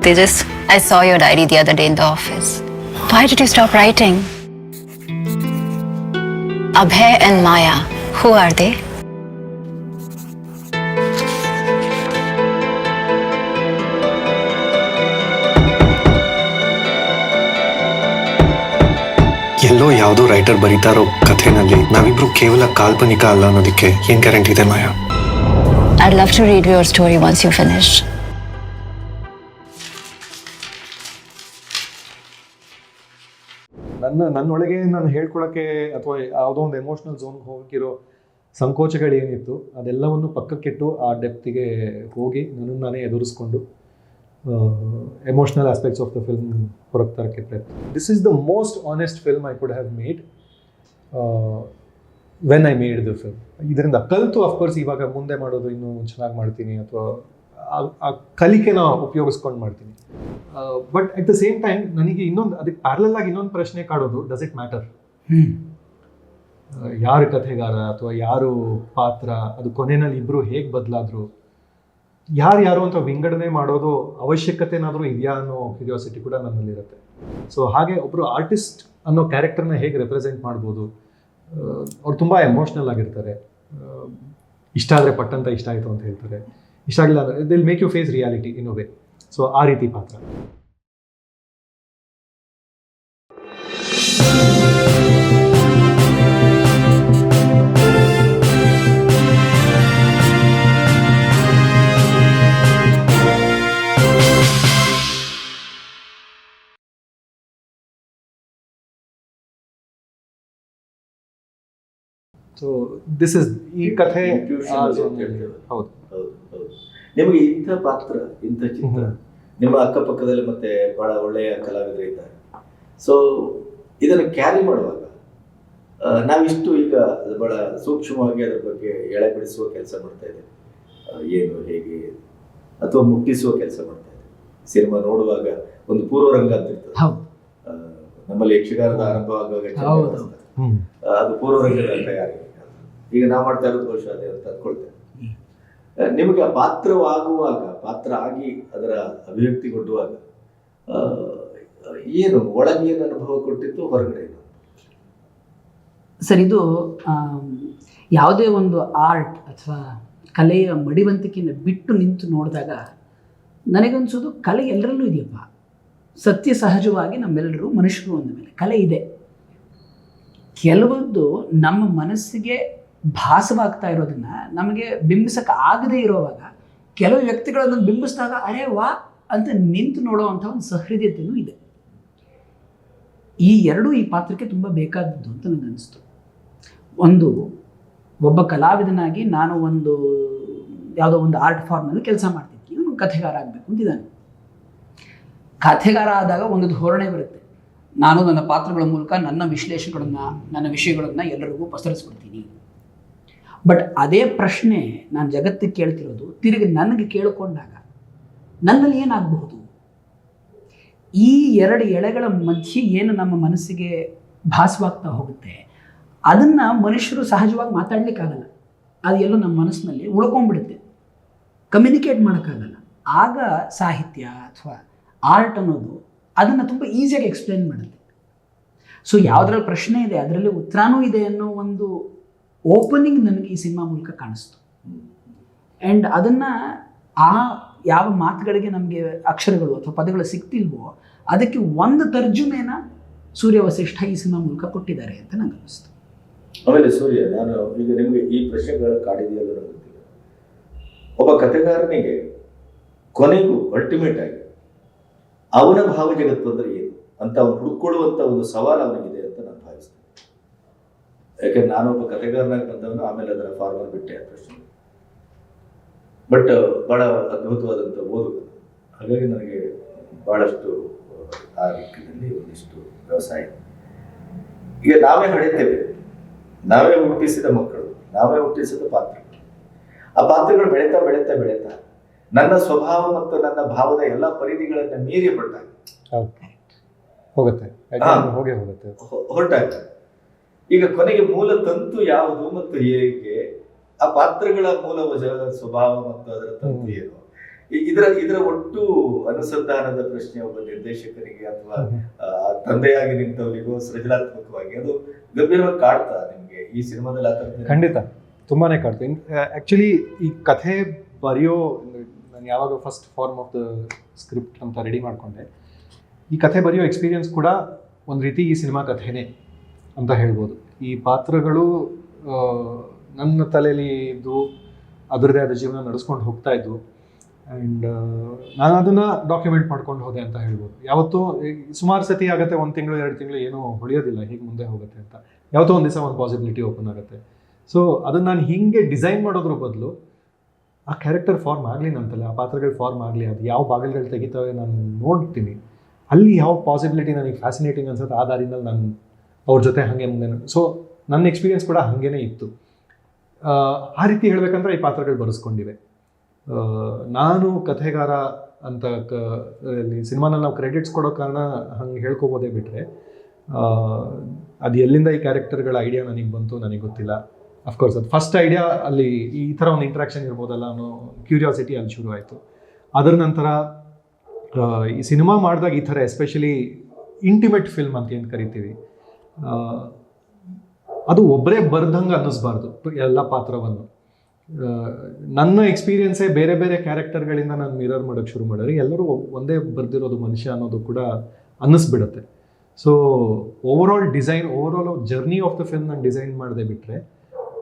Tejas, I saw your diary the other day in the office. Why did you stop writing? Abhay and Maya, who are they? ಎಲ್ಲೋ ಯಾವುದೋ writer ಬರೀತಾ ಇರೋ ಕಥೆನಲ್ಲಿ ನಾವಿಬ್ರು ಕೇವಲ ಕಾಲ್ಪನಿಕ ಅಲ್ಲ ಅನ್ನೋದಕ್ಕೆ ಏನ್ ಗ್ಯಾರಂಟಿ ಇದೆ ಮಾಯಾ I'd love to read your story once you finish. ನನ್ನ, ನನ್ನೊಳಗೆ ನಾನು ಹೇಳ್ಕೊಳಕ್ಕೆ ಅಥವಾ ಯಾವುದೋ ಒಂದು ಎಮೋಷ್ನಲ್ ಝೋನ್ಗೆ ಹೋಗಿರೋ ಸಂಕೋಚಗಳೇನಿತ್ತು, ಅದೆಲ್ಲವನ್ನು ಪಕ್ಕಕ್ಕಿಟ್ಟು ಆ ಡೆಪ್ತಿಗೆ ಹೋಗಿ ನನ್ನನ್ನು ನಾನೇ ಎದುರಿಸ್ಕೊಂಡು emotional aspects of the film ಹೊರಗೆ ತರಕ್ಕೆ ಪ್ರಯತ್ನ. This is the most honest film I could have made when I made the film ಇದರಿಂದ ಕಲಿತು ಅಫ್ಕೋರ್ಸ್ ಇವಾಗ ಮುಂದೆ ಮಾಡೋದು ಇನ್ನೂ ಚೆನ್ನಾಗಿ ಮಾಡ್ತೀನಿ ಅಥವಾ ಆ ಕಲಿಕೆನ ಉಪಯೋಗಿಸ್ಕೊಂಡು ಮಾಡ್ತೀನಿ. But at the same time ನನಗೆ ಇನ್ನೊಂದು ಅದಕ್ಕೆ ಪ್ಯಾರಲಲ್ ಆಗಿ ಇನ್ನೊಂದು ಪ್ರಶ್ನೆ ಕಾಡೋದು ಡಸ್ ಇಟ್ ಮ್ಯಾಟರ್ ಯಾರು ಕಥೆಗಾರ ಅಥವಾ ಯಾರು ಪಾತ್ರ ಅದು ಕೊನೆಯಲ್ಲಿ ಇಬ್ಬರು ಹೇಗೆ ಬದಲಾದ್ರು ಯಾರು ಯಾರು ಅಂತ ವಿಂಗಡಣೆ ಮಾಡೋದು ಅವಶ್ಯಕತೆನಾದರೂ ಇದೆಯಾ ಅನ್ನೋ ಕ್ಯೂರಿಯಾಸಿಟಿ ಕೂಡ ನನ್ನಲ್ಲಿರುತ್ತೆ. ಸೊ ಹಾಗೆ ಒಬ್ಬರು ಆರ್ಟಿಸ್ಟ್ ಅನ್ನೋ ಕ್ಯಾರೆಕ್ಟರ್ನ ಹೇಗೆ ರೆಪ್ರೆಸೆಂಟ್ ಮಾಡ್ಬೋದು ಅವ್ರು ತುಂಬ ಎಮೋಷ್ನಲ್ ಆಗಿರ್ತಾರೆ. ಇಷ್ಟ ಆದರೆ ಪಟ್ಟಂತ ಇಷ್ಟ ಆಯಿತು ಅಂತ ಹೇಳ್ತಾರೆ. ಇಷ್ಟ ಆಗಿಲ್ಲ ಅಂದರೆ they'll make you face reality in way so ಆ ರೀತಿ ಪಾತ್ರ ಸೊ ದಿಸ್ ಇಸ್ ಈ ಕಥೆ Intuition ಆ ಅಲ್ಲಿ zone ಅಂತ ಅಲ್ಲಿ. ಹೇಳ್ತೇವೆ. ಹೌದು ಹೌದು ಹೌದು ನಿಮಗೆ ಇಂಥ ಪಾತ್ರ ಇಂಥ ಚಿತ್ರ. ನಿಮ್ಮ ಅಕ್ಕಪಕ್ಕದಲ್ಲಿ ಮತ್ತೆ ಬಹಳ ಒಳ್ಳೆಯ ಕಲಾವಿದರು ಇದ್ದಾರೆ. ಸೊ ಇದನ್ನು ಕ್ಯಾರಿ ಮಾಡುವಾಗ ನಾವಿಷ್ಟು ಈಗ ಬಹಳ ಸೂಕ್ಷ್ಮವಾಗಿ ಅದರ ಬಗ್ಗೆ ಎಳೆ ಬಿಡಿಸುವ ಕೆಲಸ ಮಾಡ್ತಾ ಇದ್ದೇವೆ. ಏನು ಹೇಗೆ ಅಥವಾ ಮುಟ್ಟಿಸುವ ಕೆಲಸ ಮಾಡ್ತಾ ಇದೆ ಸಿನಿಮಾ ನೋಡುವಾಗ ಒಂದು ಪೂರ್ವರಂಗ ಅಂತ ಇರ್ತದೆ. ನಮ್ಮಲ್ಲಿ ಯಕ್ಷಗಾನದ ಆರಂಭ ಆಗುವಾಗ ಅದು ಪೂರ್ವರಂಗದ ತಯಾರಿ ಈಗ ನಾವು ಮಾಡ್ತಾ ಇರೋದು ಬಹುಶಃ ಅದೇ ಅಂತ ಅಂದ್ಕೊಳ್ತೇನೆ. ಆ, ನಿಮಗೆ ಪಾತ್ರವಾಗುವಾಗ ಪಾತ್ರ ಆಗಿ ಅದರ ಅಭಿವ್ಯಕ್ತಿಗೊಳ್ಳುವಾಗ ಏನು ಒಳಗೆ ಏನು ಅನುಭವ ಕೊಟ್ಟಿತ್ತು ಹೊರಗಡೆ? ಸರ್, ಇದು ಯಾವುದೇ ಒಂದು ಆರ್ಟ್ ಅಥವಾ ಕಲೆಯ ಮಡಿವಂತಿಕೆಯನ್ನು ಬಿಟ್ಟು ನಿಂತು ನೋಡಿದಾಗ ನನಗನ್ಸೋದು ಕಲೆ ಎಲ್ಲರಲ್ಲೂ ಇದೆಯಪ್ಪ. ಸತ್ಯ ಸಹಜವಾಗಿ ನಮ್ಮೆಲ್ಲರೂ ಮನುಷ್ಯರು ಅಂದ ಮೇಲೆ ಕಲೆ ಇದೆ. ಕೆಲವೊಂದು ನಮ್ಮ ಮನಸ್ಸಿಗೆ ಭಾಸವಾಗ್ತಾ ಇರೋದನ್ನ ನಮಗೆ ಬಿಂಬಿಸಕ್ಕೆ ಆಗದೇ ಇರೋವಾಗ ಕೆಲವು ವ್ಯಕ್ತಿಗಳನ್ನು ಬಿಂಬಿಸಿದಾಗ, ಅರೆ ವಾ ಅಂತ ನಿಂತು ನೋಡುವಂಥ ಒಂದು ಸಹೃದಯತೆಯೂ ಇದೆ. ಈ ಎರಡೂ ಈ ಪಾತ್ರಕ್ಕೆ ತುಂಬ ಬೇಕಾದದ್ದು ಅಂತ ನನಗೆ ಅನಿಸ್ತು. ಒಂದು ಒಬ್ಬ ಕಲಾವಿದನಾಗಿ ನಾನು ಒಂದು, ಯಾವುದೋ ಒಂದು ಆರ್ಟ್ ಫಾರ್ಮ್ನಲ್ಲಿ ಕೆಲಸ ಮಾಡ್ತಿದ್ದೆ. ಇವನು ಕಥೆಗಾರ ಆಗಬೇಕು ಅಂತಿದ್ದಾನೆ ಕಥೆಗಾರ ಆದಾಗ ಒಂದು ಧೋರಣೆ ಬರುತ್ತೆ. ನಾನು ನನ್ನ ಪಾತ್ರಗಳ ಮೂಲಕ ನನ್ನ ವಿಶ್ಲೇಷಣೆಗಳನ್ನ ನನ್ನ ವಿಷಯಗಳನ್ನು ಎಲ್ಲರಿಗೂ ಪಸರಿಸ್ಬಿಡ್ತೀನಿ ಬಟ್ ಅದೇ ಪ್ರಶ್ನೆ ನಾನು ಜಗತ್ತಿಗೆ ಕೇಳ್ತಿರೋದು. ತಿರುಗಿ ನನಗೆ ಕೇಳಿಕೊಂಡಾಗ ನನ್ನಲ್ಲಿ ಏನಾಗಬಹುದು? ಈ ಎರಡು ಎಳೆಗಳ ಮಧ್ಯೆ ಏನು ನಮ್ಮ ಮನಸ್ಸಿಗೆ ಭಾಸವಾಗ್ತಾ ಹೋಗುತ್ತೆ? ಅದನ್ನು ಮನುಷ್ಯರು ಸಹಜವಾಗಿ ಮಾತಾಡ್ಲಿಕ್ಕಾಗಲ್ಲ. ಅದು ಎಲ್ಲೋ ನಮ್ಮ ಮನಸ್ಸಿನಲ್ಲಿ ಉಳ್ಕೊಂಡ್ಬಿಡುತ್ತೆ. ಕಮ್ಯುನಿಕೇಟ್ ಮಾಡೋಕ್ಕಾಗಲ್ಲ. ಆಗ ಸಾಹಿತ್ಯ ಅಥವಾ ಆರ್ಟ್ ಅನ್ನೋದು ಅದನ್ನು ತುಂಬ ಈಸಿಯಾಗಿ ಎಕ್ಸ್ಪ್ಲೇನ್ ಮಾಡುತ್ತೆ. ಸೊ ಯಾವುದ್ರಲ್ಲಿ ಪ್ರಶ್ನೆ ಇದೆ, ಅದರಲ್ಲಿ ಉತ್ತರನೂ ಇದೆ ಅನ್ನೋ ಒಂದು ಓಪನಿಂಗ್ ನನಗೆ ಈ ಸಿನಿಮಾ ಮೂಲಕ ಕಾಣಿಸ್ತು. ಆ್ಯಂಡ್ ಅದನ್ನು ಆ ಯಾವ ಮಾತುಗಳಿಗೆ ನಮಗೆ ಅಕ್ಷರಗಳು ಅಥವಾ ಪದಗಳು ಸಿಗ್ತಿಲ್ವೋ ಅದಕ್ಕೆ ಒಂದು ತರ್ಜುಮೆನ ಸೂರ್ಯ ವಸಿಷ್ಠ ಈ ಸಿನಿಮಾ ಮೂಲಕ ಕೊಟ್ಟಿದ್ದಾರೆ ಅಂತ ನನಗೆ ಅನಿಸ್ತು. ಆಮೇಲೆ ಸೂರ್ಯ ನಾನು ಈಗ ನಿಮಗೆ ಈ ಪ್ರಶ್ನೆಗಳ ಕಾಡಿದೆಯಲ್ಲ ಗೊತ್ತಿಲ್ಲ. ಒಬ್ಬ ಕಥೆಗಾರನಿಗೆ ಕೊನೆಗೂ ಅಲ್ಟಿಮೇಟ್ ಆಗಿ ಅವನ ಭಾವ ಜಗತ್ತು ಅಂದ್ರೆ ಏನು ಅಂತ ಅವನು ಹುಡುಕೊಳ್ಳುವಂಥ ಒಂದು ಸವಾಲು ಭಾವಿಸ್ತೇನೆ ಯಾಕಂದ್ರೆ ಒಬ್ಬ ಕಥೆಗಾರನಾಗಿ ಬಂದವನು ಆಮೇಲೆ ಅದರ ಫಾರ್ಮರ್ ಬಿಟ್ಟೆ ಅಂತ ಪ್ರಶ್ನೆ. ಬಟ್ ಬಹಳ ಅದ್ಭುತವಾದಂಥ ಓದು. ಹಾಗಾಗಿ ನನಗೆ ಬಹಳಷ್ಟು ಆ ದಿಕ್ಕಿನಲ್ಲಿ ಒಂದಿಷ್ಟು ವ್ಯವಸಾಯ. ಈಗ ನಾವೇ ಹಡಿತೇವೆ ನಾವೇ ಹುಟ್ಟಿಸಿದ ಮಕ್ಕಳು ನಾವೇ ಹುಟ್ಟಿಸಿದ ಪಾತ್ರಗಳು. ಆ ಪಾತ್ರಗಳು ಬೆಳೀತಾ ಬೆಳೀತಾ ಬೆಳೀತಾ ನನ್ನ ಸ್ವಭಾವ ಮತ್ತು ನನ್ನ ಭಾವದ ಎಲ್ಲ ಪರಿಧಿಗಳನ್ನ ಮೀರಿ ಹೊರಟಾಗ. ಹೋಗುತ್ತೆ. ಹೋಗಿ ಹೋಗೇ ಹೋಗುತ್ತೆ. ಹೊರಟಾಗ. ಈಗ ಕೊನೆಗೆ ಮೂಲ ತಂತು ಯಾವುದು ಮತ್ತು ಹೇಗೆ? ಆ ಪಾತ್ರಗಳ ಮೂಲ ವಜ ಸ್ವಭಾವ ಮತ್ತು ಅದರ ತಂತು ಏನು? ಇದರ ಇದರ ಒಟ್ಟು ಅನುಸಂಧಾನದ ಪ್ರಶ್ನೆ ಒಬ್ಬ ನಿರ್ದೇಶಕರಿಗೆ ಅಥವಾ ತಂದೆಯಾಗಿ ನಿಂತವರಿಗೂ ಸೃಜನಾತ್ಮಕವಾಗಿ ಅದು ಗಂಭೀರವಾಗಿ ಕಾಡ್ತಾ ನಿಮಗೆ ಈ ಸಿನಿಮಾದಲ್ಲಿ ಆ ಖಂಡಿತ. ತುಂಬಾನೇ ಕಾಡ್ತೀನಿ ಆ್ಯಕ್ಚುಲಿ ಈ ಕಥೆ ಬರೆಯೋ ನಾನು ಯಾವಾಗ first form of the script ಅಂತ ರೆಡಿ ಮಾಡಿಕೊಂಡೆ ಈ ಕಥೆ ಬರೆಯೋ ಎಕ್ಸ್ಪೀರಿಯನ್ಸ್ ಕೂಡ ಒಂದು ರೀತಿ ಈ ಸಿನಿಮಾ ಕಥೆನೇ. ಅಂತ ಹೇಳ್ಬೋದು. ಈ ಪಾತ್ರಗಳು ನನ್ನ ತಲೆಯಲ್ಲಿ ಇದ್ದು ಅದರದೇ ಆದ ಜೀವನ ನಡೆಸ್ಕೊಂಡು ಹೋಗ್ತಾ ಇದ್ದು ಆ್ಯಂಡ್ ನಾನು ಅದನ್ನು ಡಾಕ್ಯುಮೆಂಟ್ ಮಾಡ್ಕೊಂಡು ಹೋದೆ ಅಂತ ಹೇಳ್ಬೋದು. ಯಾವತ್ತೂ ಸುಮಾರು ಸತಿ ಆಗುತ್ತೆ, ಒಂದು ತಿಂಗಳು, ಎರಡು ತಿಂಗಳು ಏನೂ ಹೊಳೆಯೋದಿಲ್ಲ, ಹೀಗೆ ಮುಂದೆ ಹೋಗುತ್ತೆ ಅಂತ. ಯಾವತ್ತೋ ಒಂದು ದಿವಸ ಒಂದು ಪಾಸಿಬಿಲಿಟಿ ಓಪನ್ ಆಗುತ್ತೆ. ಸೊ ಅದನ್ನು ನಾನು ಹಿಂಗೆ ಡಿಸೈನ್ ಮಾಡೋದ್ರ ಬದಲು, ಆ ಕ್ಯಾರೆಕ್ಟರ್ ಫಾರ್ಮ್ ಆಗಲಿ ನಂತಲ್ಲ, ಆ ಪಾತ್ರಗಳು ಫಾರ್ಮ್ ಆಗಲಿ, ಅದು ಯಾವ ಬಾಗಿಲುಗಳು ತೆಗಿತಾವೆ ನಾನು ನೋಡ್ತೀನಿ. ಅಲ್ಲಿ ಯಾವ ಪಾಸಿಬಿಲಿಟಿ ನನಗೆ ಫ್ಯಾಸಿನೇಟಿಂಗ್ ಅನ್ಸುತ್ತೆ, ಆ ದಾರಿನಲ್ಲಿ ನಾನು ಅವ್ರ ಜೊತೆ ಹಾಗೆ ಮುಂದೆ ಸೊ ನನ್ನ ಎಕ್ಸ್ಪೀರಿಯೆನ್ಸ್ ಕೂಡ ಹಾಗೇನೇ ಇತ್ತು. ಆ, ರೀತಿ ಹೇಳಬೇಕಂದ್ರೆ ಈ ಪಾತ್ರಗಳು ಬರೆಸ್ಕೊಂಡಿವೆ. ನಾನು ಕಥೆಗಾರ ಅಂತ ಕ ಸಿನಿಮಾನಲ್ಲಿ ನಾವು ಕ್ರೆಡಿಟ್ಸ್ ಕೊಡೋ ಕಾರಣ ಹಂಗೆ ಹೇಳ್ಕೊಬೋದೇ ಬಿಟ್ಟರೆ ಅದು ಎಲ್ಲಿಂದ ಈ ಕ್ಯಾರೆಕ್ಟರ್ಗಳ ಐಡಿಯಾ ನನಗೆ ಬಂತು ನನಗೆ ಗೊತ್ತಿಲ್ಲ. ಅಫ್ಕೋರ್ಸ್ ಅದು ಫಸ್ಟ್ ಐಡಿಯಾ ಅಲ್ಲಿ ಈ ಥರ ಒಂದು ಇಂಟ್ರಾಕ್ಷನ್ ಇರ್ಬೋದಲ್ಲ ಅನ್ನೋ ಕ್ಯೂರಿಯಾಸಿಟಿ ಅಲ್ಲಿ ಶುರು ಆಯಿತು. ಅದರ ನಂತರ ಈ ಸಿನಿಮಾ ಮಾಡಿದಾಗ ಈ ಥರ ಎಸ್ಪೆಷಲಿ ಇಂಟಿಮೇಟ್ ಫಿಲ್ಮ್ ಅಂತ ಏನು ಕರಿತೀವಿ? ಅದು ಒಬ್ಬರೇ ಬರ್ದಂಗೆ ಅನ್ನಿಸ್ಬಾರ್ದು ಎಲ್ಲ ಪಾತ್ರವನ್ನು. ನನ್ನ ಎಕ್ಸ್ಪೀರಿಯನ್ಸೇ ಬೇರೆ ಬೇರೆ ಕ್ಯಾರೆಕ್ಟರ್ಗಳಿಂದ ನಾನು ಮಿರರ್ ಮಾಡೋಕ್ಕೆ ಶುರು ಮಾಡಿದ್ರೆ ಎಲ್ಲರೂ ಒಂದೇ ಬರ್ದಿರೋದು ಮನುಷ್ಯ ಅನ್ನೋದು ಕೂಡ ಅನ್ನಿಸ್ಬಿಡುತ್ತೆ. So over design overall journey of the film ನಾನು ಡಿಸೈನ್ ಮಾಡದೆ ಬಿಟ್ಟರೆ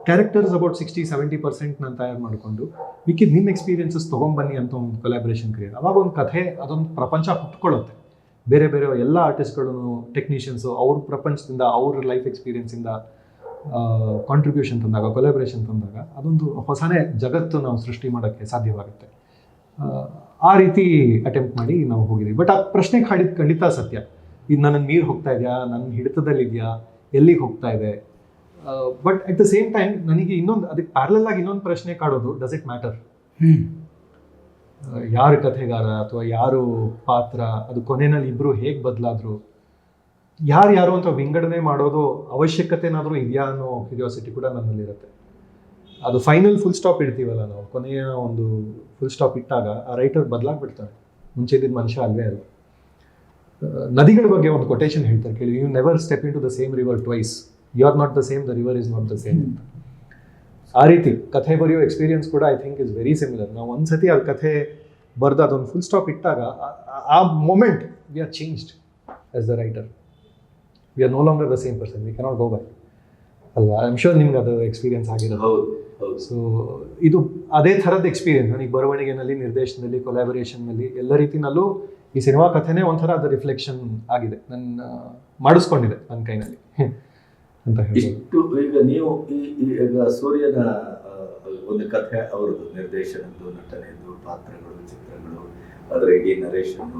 characters about sixty seventy percent ನಾನು ತಯಾರು ಮಾಡಿಕೊಂಡು ಮಿಕ್ಕಿದ ನಿಮ್ಮ ಎಕ್ಸ್ಪೀರಿಯನ್ಸಸ್ ತೊಗೊಂಬನ್ನಿ ಅಂತ ಒಂದು ಕೊಲಾಬ್ರೇಷನ್ ಕ್ರಿಯೇಟ್ ಅವಾಗ ಒಂದು ಕಥೆ, ಅದೊಂದು ಪ್ರಪಂಚ ಹುಟ್ಕೊಳ್ಳುತ್ತೆ. ಬೇರೆ ಬೇರೆ ಎಲ್ಲ ಆರ್ಟಿಸ್ಟ್ಗಳು ಟೆಕ್ನಿಷಿಯನ್ಸು ಅವ್ರ ಪ್ರಪಂಚದಿಂದ ಅವ್ರ ಲೈಫ್ ಎಕ್ಸ್ಪೀರಿಯನ್ಸಿಂದ ಕಾಂಟ್ರಿಬ್ಯೂಷನ್ ತಂದಾಗ ಕೊಲಾಬ್ರೇಷನ್ ತಂದಾಗ ಅದೊಂದು ಹೊಸನೇ ಜಗತ್ತು ನಾವು ಸೃಷ್ಟಿ ಮಾಡೋಕ್ಕೆ ಸಾಧ್ಯವಾಗುತ್ತೆ. ಆ, ರೀತಿ ಅಟೆಂಪ್ಟ್ ಮಾಡಿ ನಾವು ಹೋಗಿದ್ದೀವಿ. ಬಟ್ ಆ ಪ್ರಶ್ನೆ ಖಂಡಿತ ಖಂಡಿತ ಸತ್ಯ. ಇದು ನನ್ನ ನೀರು ಹೋಗ್ತಾ ಇದೆಯಾ? ನನ್ನ ಹಿಡಿತದಲ್ಲಿದೆಯಾ? ಎಲ್ಲಿಗೆ ಹೋಗ್ತಾ ಇದೆ? But at the same time ನನಗೆ ಇನ್ನೊಂದು ಅದಕ್ಕೆ ಪ್ಯಾರಲಾಗಿ ಇನ್ನೊಂದು ಪ್ರಶ್ನೆ ಕಾಡೋದು ಡಸ್ ಇಟ್ ಮ್ಯಾಟರ್ ಯಾರು ಕಥೆಗಾರ ಅಥವಾ ಯಾರು ಪಾತ್ರ, ಅದು ಕೊನೆಯಲ್ಲಿ ಇಬ್ಬರು ಹೇಗೆ ಬದಲಾದ್ರು? ಯಾರು ಯಾರು ಅಂತ ವಿಂಗಡಣೆ ಮಾಡೋದು ಅವಶ್ಯಕತೆನಾದರೂ ಇದೆಯಾ ಅನ್ನೋ ಕ್ಯೂರಿಯಾಸಿಟಿ ಕೂಡ ನನ್ನಲ್ಲಿರುತ್ತೆ. ಅದು ಫೈನಲ್ ಫುಲ್ ಸ್ಟಾಪ್ ಇಡ್ತೀವಲ್ಲ ನಾವು, ಕೊನೆಯ ಒಂದು ಫುಲ್ ಸ್ಟಾಪ್ ಇಟ್ಟಾಗ ಆ ರೈಟರ್ ಬದಲಾಗ್ಬಿಡ್ತಾರೆ. ಮುಂಚೆ ಇದ್ದ ಮನುಷ್ಯ ಅಲ್ವೇ ಅಲ್ಲ ನದಿಗಳ ಬಗ್ಗೆ ಒಂದು ಕೊಟೇಶನ್ ಹೇಳ್ತಾರೆ ಕೇಳಿ you never step into the same river twice you are not the same the river is not the same ಅಂತ ಆ ರೀತಿ ಕಥೆ ಬರೆಯೋ ಎಕ್ಸ್ಪೀರಿಯನ್ಸ್ ಕೂಡ I think is very similar ನಾವು ಒಂದ್ಸತಿ ಆ ಕಥೆ ಬರೆದು ಅದೊಂದು ಫುಲ್ ಸ್ಟಾಪ್ ಇಟ್ಟಾಗ ಆ- moment we are changed as the writer we are no longer the same person we cannot go back ಅಲ್ವಾ? ಐ ಆಮ್ ಶೋರ್ ನಿಮ್ಗೆ ಅದು ಎಕ್ಸ್ಪೀರಿಯನ್ಸ್ ಆಗಿರೋದು ಸೊ ಇದು ಅದೇ ಥರದ ಎಕ್ಸ್ಪೀರಿಯನ್ಸ್ ನನಗೆ ಬರವಣಿಗೆನಲ್ಲಿ ನಿರ್ದೇಶನದಲ್ಲಿ ಕೊಲಾಬರೇಷನ್ನಲ್ಲಿ ಎಲ್ಲ ರೀತಿನಲ್ಲೂ ಈ ಸಿನಿಮಾ ಕಥೆನೇ ಒಂಥರ ಅದು ರಿಫ್ಲೆಕ್ಷನ್ ಆಗಿದೆ. ನನ್ನ ಮಾಡಿಸ್ಕೊಂಡಿದೆ ನನ್ನ ಕೈನಲ್ಲಿ. ಅಂತ ಇಷ್ಟು ಈಗ ನೀವು ಈ ಈಗ ಸೂರ್ಯನ ಒಂದು ಕಥೆ ಅವರದ್ದು ನಿರ್ದೇಶನದ್ದು ನಟನೆಯದ್ದು ಪಾತ್ರಗಳು ಚಿತ್ರಗಳು ಅದರ ಇಡೀ ನರೇಶನ್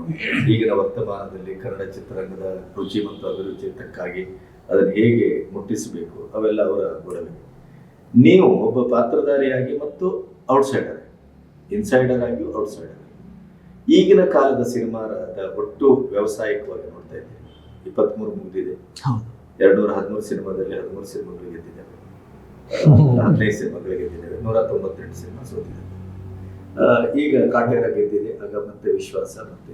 ಈಗಿನ ವರ್ತಮಾನದಲ್ಲಿ ಕನ್ನಡ ಚಿತ್ರರಂಗದ ರುಚಿ ಮತ್ತು ಅಭಿರುಚಿ ತಕ್ಕಾಗಿ ಅದನ್ನು ಹೇಗೆ ಮುಟ್ಟಿಸಬೇಕು ಅವೆಲ್ಲ ಅವರ ಗೊಡವೆ ನೀವು ಒಬ್ಬ ಪಾತ್ರಧಾರಿಯಾಗಿ ಮತ್ತು ಔಟ್ಸೈಡರ್ ಇನ್ಸೈಡರ್ ಆಗಿ ಔಟ್ಸೈಡರ್ ಈಗಿನ ಕಾಲದ ಸಿನಿಮಾದ ಒಟ್ಟು ವ್ಯಾವಸಾಯಿಕವಾಗಿ ನೋಡ್ತಾ ಇದ್ದೀವಿ ಇಪ್ಪತ್ತ್ಮೂರು ಮುಗಿದಿದೆ. ಹೌದು. ಎರಡ್ನೂರ ಹದಿಮೂರು ಸಿನಿಮಾದಲ್ಲಿ ಹದಿಮೂರು ಸಿನಿಮಾಗಳು ಗೆದ್ದಿದ್ದೇವೆ ಹದಿನೈದು ಸಿನಿಮಾಗಳು ಗೆದ್ದಿದ್ದೇವೆ ನೂರ ತೊಂಬತ್ತೆಂಟು ಸಿನಿಮಾ ಸೋತಿದ್ದೇವೆ ಈಗ ಕಾಟೇರ ಗೆದ್ದಿದೆ. ಆಗ ಮತ್ತೆ ವಿಶ್ವಾಸ ಮತ್ತೆ.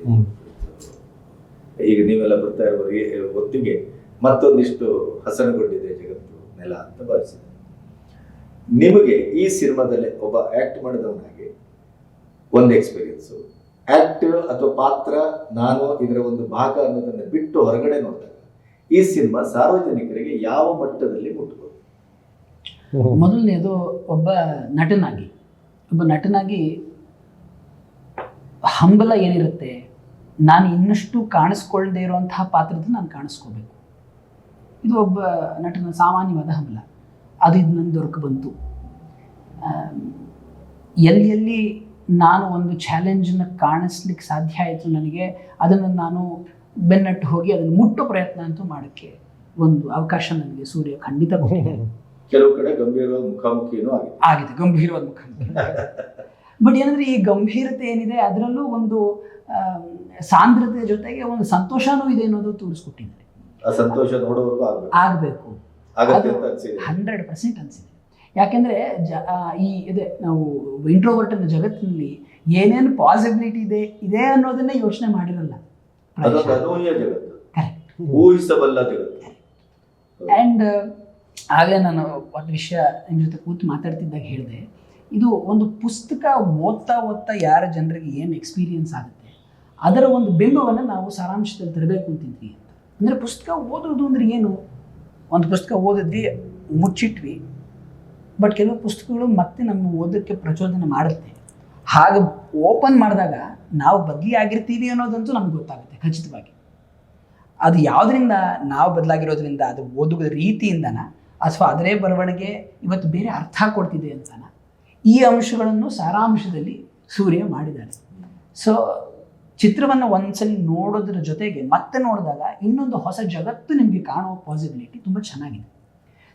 ಈಗ ನೀವೆಲ್ಲ ಬರ್ತಾ ಇರುವವರಿಗೆ ಹೊತ್ತಿಗೆ ಮತ್ತೊಂದಿಷ್ಟು ಹಸನಗೊಂಡಿದೆ ಜಗತ್ತು ನೆಲ ಅಂತ ಭಾವಿಸಿದೆ. ನಿಮಗೆ ಈ ಸಿನಿಮಾದಲ್ಲಿ ಒಬ್ಬ ಆಕ್ಟ್ ಮಾಡಿದವನಾಗಿ ಒಂದು ಎಕ್ಸ್ಪೀರಿಯನ್ಸು ಆಕ್ಟ್ ಅಥವಾ ಪಾತ್ರ ನಾನು ಇದರ ಒಂದು ಭಾಗ ಅನ್ನೋದನ್ನ ಬಿಟ್ಟು ಹೊರಗಡೆ ನೋಡಿದಾಗ ಈ ಸಿನಿಮಾ ಸಾರ್ವಜನಿಕರಿಗೆ ಯಾವ ಮಟ್ಟದಲ್ಲಿ ಮುಟ್ಟಬಹುದು ಮೊದಲನೇದು ಒಬ್ಬ ನಟನಾಗಿ ಒಬ್ಬ ನಟನಾಗಿ ಹಂಬಲ ಏನಿರುತ್ತೆ, ನಾನು ಇನ್ನಷ್ಟು ಕಾಣಿಸ್ಕೊಳ್ದೇ ಇರುವಂತಹ ಪಾತ್ರದ ನಾನು ಕಾಣಿಸ್ಕೋಬೇಕು. ಇದು ಒಬ್ಬ ನಟನ ಸಾಮಾನ್ಯವಾದ ಹಂಬಲ. ಅದು ಇದು ನನ್ನ ದೊರಕು ಬಂತು. ಎಲ್ಲೆಲ್ಲಿ ಎಲ್ಲಿ ಎಲ್ಲಿ ನಾನು ಒಂದು ಚಾಲೆಂಜನ್ನು ಕಾಣಿಸ್ಲಿಕ್ಕೆ ಸಾಧ್ಯ ಆಯಿತು ನನಗೆ, ಅದನ್ನು ನಾನು ಬೆನ್ನಟ್ಟು ಹೋಗಿ ಅದನ್ನು ಮುಟ್ಟೋ ಪ್ರಯತ್ನ ಅಂತೂ ಮಾಡೋಕ್ಕೆ ಒಂದು ಅವಕಾಶ ನನಗೆ ಸೂರ್ಯ ಖಂಡಿತ ಕೆಲವು ಕಡೆ ಗಂಭೀರವಾದ ಮುಖಾಮುಖಿನೂ ಆಗಿದೆ. ಆಗಿದೆ ಗಂಭೀರವಾದ ಮುಖಾಮುಖಿ ಬಟ್ ಏನಂದ್ರೆ ಈ ಗಂಭೀರತೆ ಏನಿದೆ ಅದರಲ್ಲೂ ಒಂದು ಸಾಂದ್ರತೆ ಜೊತೆಗೆ ಒಂದು ಸಂತೋಷನೂ ಇದೆ ಅನ್ನೋದು ತೋರಿಸ್ಕೊಟ್ಟಿದ್ದಾರೆ. ಆ ಸಂತೋಷ ನೋಡೋವರೆಗೂ ಆಗ್ಬೇಕು. ಹಂಡ್ರೆಡ್ ಪರ್ಸೆಂಟ್ ಅನಿಸಿದೆ. ಯಾಕೆಂದರೆ ಜ ಆ, ಈ ಇದೆ ನಾವು ಇಂಟ್ರೋವರ್ಟನ ಜಗತ್ತಿನಲ್ಲಿ ಏನೇನು ಪಾಸಿಬಿಲಿಟಿ ಇದೆ ಇದೆ ಅನ್ನೋದನ್ನೇ ಯೋಚನೆ ಮಾಡಿರಲ್ಲ. ಅದೊಂದು ಅನೂಹ್ಯ ಜಗತ್ತು. ಕರೆಕ್ಟ್ ಊಹಿಸಬಲ್ಲ ಜಗತ್ತು. ಆ್ಯಂಡ್ ಆಗಲೇ ನಾನು ಒಂದು ವಿಷಯ ನಿಮ್ಮ ಜೊತೆ ಕೂತು ಮಾತಾಡ್ತಿದ್ದಾಗ ಹೇಳಿದೆ. ಇದು ಒಂದು ಪುಸ್ತಕ ಓದ್ತಾ ಓದ್ತಾ ಯಾರ ಜನರಿಗೆ ಏನು ಎಕ್ಸ್ಪೀರಿಯನ್ಸ್ ಆಗುತ್ತೆ? ಅದರ ಒಂದು ಬಿಂಬವನ್ನು ನಾವು ಸಾರಾಂಶದಲ್ಲಿ ತರಬೇಕು ಅಂತಿದ್ವಿ ಅಂದ್ರೆ ಅಂದರೆ ಪುಸ್ತಕ ಓದೋದು ಅಂದರೆ ಏನು? ಒಂದು ಪುಸ್ತಕ ಓದಿದ್ವಿ ಮುಚ್ಚಿಟ್ವಿ. ಬಟ್ ಕೆಲವು ಪುಸ್ತಕಗಳು ಮತ್ತೆ ನಮ್ಮ ಓದೋಕ್ಕೆ ಪ್ರಚೋದನೆ ಮಾಡುತ್ತೆ. ಹಾಗೆ ಓಪನ್ ಮಾಡಿದಾಗ ನಾವು ಬದಲಿ ಆಗಿರ್ತೀವಿ ಅನ್ನೋದಂತೂ ನಮ್ಗೆ ಗೊತ್ತಾಗುತ್ತೆ. ಖಚಿತವಾಗಿ. ಅದು ಯಾವುದರಿಂದ ನಾವು ಬದಲಾಗಿರೋದ್ರಿಂದ ಅದು ಓದುವ ರೀತಿಯಿಂದನ ಅಥವಾ ಅದರೇ ಬರವಣಿಗೆ ಇವತ್ತು ಬೇರೆ ಅರ್ಥ ಕೊಡ್ತಿದೆ ಅಂತಾನ ಈ ಅಂಶಗಳನ್ನು ಸಾರಾಂಶದಲ್ಲಿ ಸೂರ್ಯ ಮಾಡಿದ್ದಾರೆ. ಸೊ ಚಿತ್ರವನ್ನು ಒಂದ್ಸಲಿ ನೋಡೋದ್ರ ಜೊತೆಗೆ ಮತ್ತೆ ನೋಡಿದಾಗ ಇನ್ನೊಂದು ಹೊಸ ಜಗತ್ತು ನಿಮಗೆ ಕಾಣುವ ಪಾಸಿಬಿಲಿಟಿ ತುಂಬ ಚೆನ್ನಾಗಿದೆ.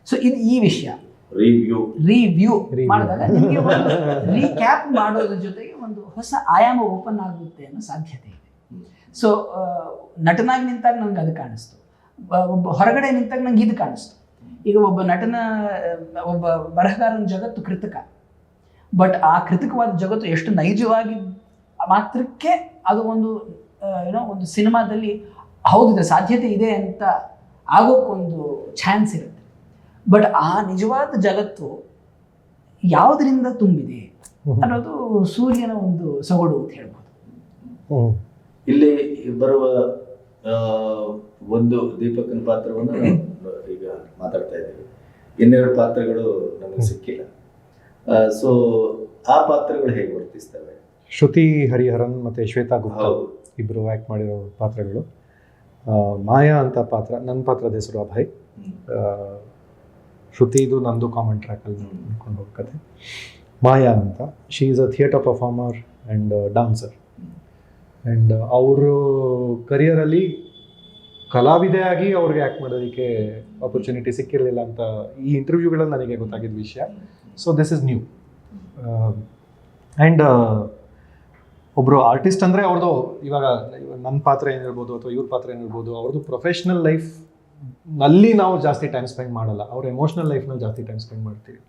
ಸೊ ಇದು ಈ ವಿಷಯ. ರಿವ್ಯೂ ರಿವ್ಯೂ ಮಾಡಿದಾಗ ನಿಮಗೆ ಒಂದು ರೀಕ್ಯಾಪ್ ಮಾಡೋದ್ರ ಜೊತೆಗೆ ಒಂದು ಹೊಸ ಆಯಾಮ ಓಪನ್ ಆಗುತ್ತೆ ಅನ್ನೋ ಸಾಧ್ಯತೆ ಇದೆ. ಸೊ ನಟನಾಗಿ ನಿಂತಾಗ ನನಗೆ ಅದು ಕಾಣಿಸ್ತು. ಒಬ್ಬ ಹೊರಗಡೆ ನಿಂತಾಗ ನಂಗೆ ಇದು ಕಾಣಿಸ್ತು. ಈಗ ಒಬ್ಬ ನಟನ ಒಬ್ಬ ಬರಹಗಾರನ ಜಗತ್ತು ಕೃತಕ. ಬಟ್ ಆ ಕೃತಕವಾದ ಜಗತ್ತು ಎಷ್ಟು ನೈಜವಾಗಿ ಮಾತ್ರಕ್ಕೆ ಅದು ಒಂದು ಏನೋ ಒಂದು ಸಿನಿಮಾದಲ್ಲಿ ಹೌದು ಸಾಧ್ಯತೆ ಇದೆ ಅಂತ ಆಗೋಕ್ಕೊಂದು ಚಾನ್ಸ್ ಇರುತ್ತೆ. ಬಟ್ ಆ ನಿಜವಾದ ಜಗತ್ತು ಯಾವುದರಿಂದ ತುಂಬಿದೆ ಅನ್ನೋದು ಸೂರ್ಯನ ಒಂದು ಸೊಗಡು ಅಂತ ಹೇಳ್ಬೋದು. ಇಲ್ಲಿ ಬರುವ ಒಂದು ದೀಪಕನ ಪಾತ್ರವನ್ನು ಈಗ ಮಾತಾಡ್ತಾ ಇದ್ದೀವಿ. ಇನ್ನೆರಡು ಪಾತ್ರಗಳು ನಮಗೆ ಸಿಕ್ಕಿಲ್ಲ. ಸೊ ಆ ಪಾತ್ರಗಳು ಹೇಗೆ ವರ್ತಿಸ್ತವೆ? ಶ್ರುತಿ ಹರಿಹರನ್ ಮತ್ತೆ ಶ್ವೇತಾ ಗುಪ್ತಾ ಇಬ್ಬರು ಆ್ಯಕ್ಟ್ ಮಾಡಿರೋ ಪಾತ್ರಗಳು. ಮಾಯಾ ಅಂತ ಪಾತ್ರ ನನ್ನ ಪಾತ್ರದ ಹೆಸರು ಅಭಯ್. ಶ್ರುತಿದು ನಂದು ಕಾಮನ್ ಟ್ರ್ಯಾಕಲ್ಲಿ ನೋಡ್ಕೊಂಡು ಹೋಗ್ಕತೆ ಮಾಯಾ ಅಂತ. She is a theatre performer and dancer and ಅವರು ಕರಿಯರಲ್ಲಿ ಕಲಾವಿದೆಯಾಗಿ ಅವ್ರಿಗೆ ಆ್ಯಕ್ಟ್ ಮಾಡೋದಕ್ಕೆ ಆಪರ್ಚುನಿಟಿ ಸಿಕ್ಕಿರಲಿಲ್ಲ ಅಂತ ಈ ಇಂಟರ್ವ್ಯೂಗಳಲ್ಲಿ ನನಗೆ ಗೊತ್ತಾಗಿದ್ದ ವಿಷಯ. So this is new and ಒಬ್ಬರು ಆರ್ಟಿಸ್ಟ್ ಅಂದರೆ ಅವ್ರದ್ದು ಇವಾಗ ನನ್ನ ಪಾತ್ರ ಏನಿರ್ಬೋದು ಅಥವಾ ಇವ್ರ ಪಾತ್ರ ಏನಿರ್ಬೋದು ಅವ್ರದ್ದು ಪ್ರೊಫೆಷ್ನಲ್ ಲೈಫ್ನಲ್ಲಿ ನಾವು ಜಾಸ್ತಿ ಟೈಮ್ ಸ್ಪೆಂಡ್ ಮಾಡಲ್ಲ. ಅವ್ರ ಎಮೋಷ್ನಲ್ ಲೈಫ್ನಲ್ಲಿ ಜಾಸ್ತಿ ಟೈಮ್ ಸ್ಪೆಂಡ್ ಮಾಡ್ತೀವಿ.